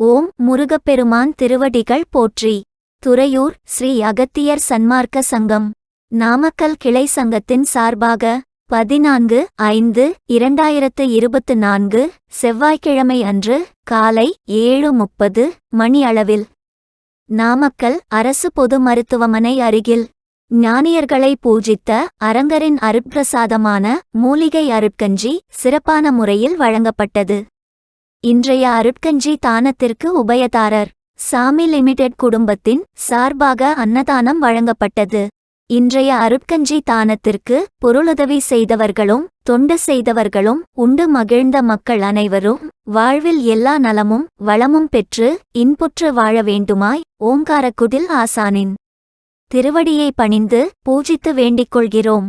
ஓம் முருகப்பெருமான் திருவடிகள் போற்றி. துறையூர் ஸ்ரீ அகத்தியர் சன்மார்க்க சங்கம். நாமக்கல் கிளை சங்கத்தின் சார்பாக பதினான்கு ஐந்து இரண்டாயிரத்து இருபத்து நான்கு செவ்வாய்க்கிழமை அன்று காலை ஏழு முப்பது மணி அளவில் நாமக்கல் அரசு பொது மருத்துவமனை அருகில் ஞானியர்களை பூஜித்த அரங்கரின் அருட்பிரசாதமான மூலிகை அருட்கஞ்சி சிறப்பான முறையில் வழங்கப்பட்டது. இன்றைய அருட்கஞ்சி தானத்திற்கு உபயதாரர். சாமி லிமிடெட் குடும்பத்தின் சார்பாக அன்னதானம் வழங்கப்பட்டது. இன்றைய அருட்கஞ்சி தானத்திற்கு பொருளுதவி செய்தவர்களும் தொண்டு செய்தவர்களும் உண்டு மகிழ்ந்த மக்கள் அனைவரும் வாழ்வில் எல்லா நலமும் வளமும் பெற்று இன்புற்று வாழ வேண்டுமாய் ஓங்காரக்குடில் ஆசானின் திருவடியை பணிந்து பூஜித்து வேண்டிக் கொள்கிறோம்.